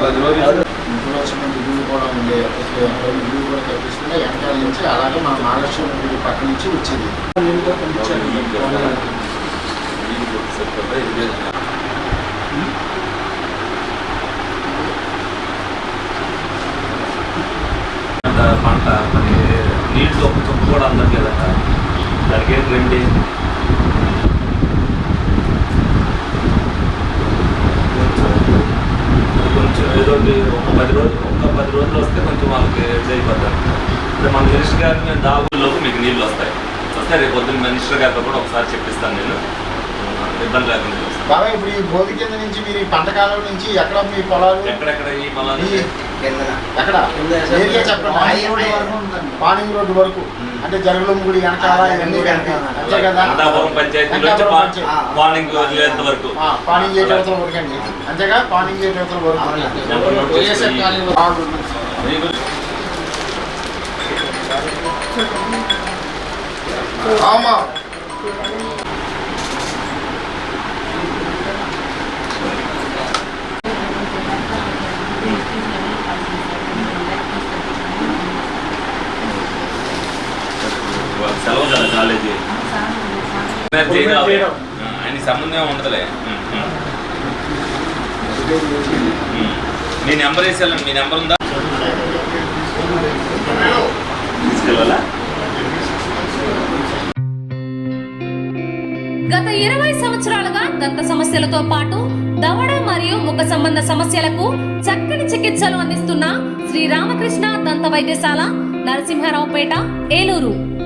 పది రోజులు ఇంట్లో ఇల్లు కూడా ఉండే కూడా కట్టించుకుంటే వెనకాల నుంచి అలాగే మన మహారాష్ట్ర నుండి పక్క నుంచి వచ్చేది అంత పంట మరి నీళ్ళు ఒక చుక్క కూడా అందట్లేదట దానికి ఏంటి రండి కొంచెం ఏదో ఒక పది రోజులు ఒక పది రోజులు వస్తే కొంచెం వాళ్ళకి ఇది అయిపోతారు అంటే మన మినిస్టర్ గారు మేము దాగుల్లోకి మీకు నీళ్ళు వస్తాయి. వస్తే రేపు పొద్దున్న మినిస్టర్ గారితో కూడా ఒకసారి చెప్పిస్తాను నేను. ఇబ్బంది లేకుండా. బాబాయ్ ఇప్పుడు ఈ భోగి కింద నుంచి మీరు ఈ పంట కాలం నుంచి ఎక్కడ మీ పొలాలు? ఎక్కడెక్కడ ఈ పొలాలు. ఎక్కడ? ఏరియా చెప్పండి. పానింగ్ రోడ్డు వరకు అంటే జరగలం గుడి వెనకాల ఇవన్నీ. అంతే కదా? పంచాయతీ నుంచి వెంకటాపురం పా- పంచాయతీ. మార్నింగ్ వదిలేంత వరకు. ఆ, పానింగ్ వరకు అండి అంతేగా? పానింగ్ చేయటవతల వరకు అవునండి. నెంబర్ నోట్ వైఎస్ఆర్ చేసుకోండి. కాలనీ ఆ, ఉంది. మీకు ఆమా వాళ్ళ సెలవు కదా కాలేజీ ఎనర్జీ రావు. ఆ, ఆయనకి సంబంధం ఉండదులే. మీ నెంబర్ వేసేయాలండి మీ నెంబర్ ఉందా? తీసుకెళ్ళాలా? గత ఇరవై సంవత్సరాలుగా దంత సమస్యలతో పాటు దవడ మరియు ముఖ సంబంధ సమస్యలకు చక్కని చికిత్సలు అందిస్తున్న శ్రీ రామకృష్ణ దంత వైద్యశాల నరసింహారావుపేట ఏలూరు.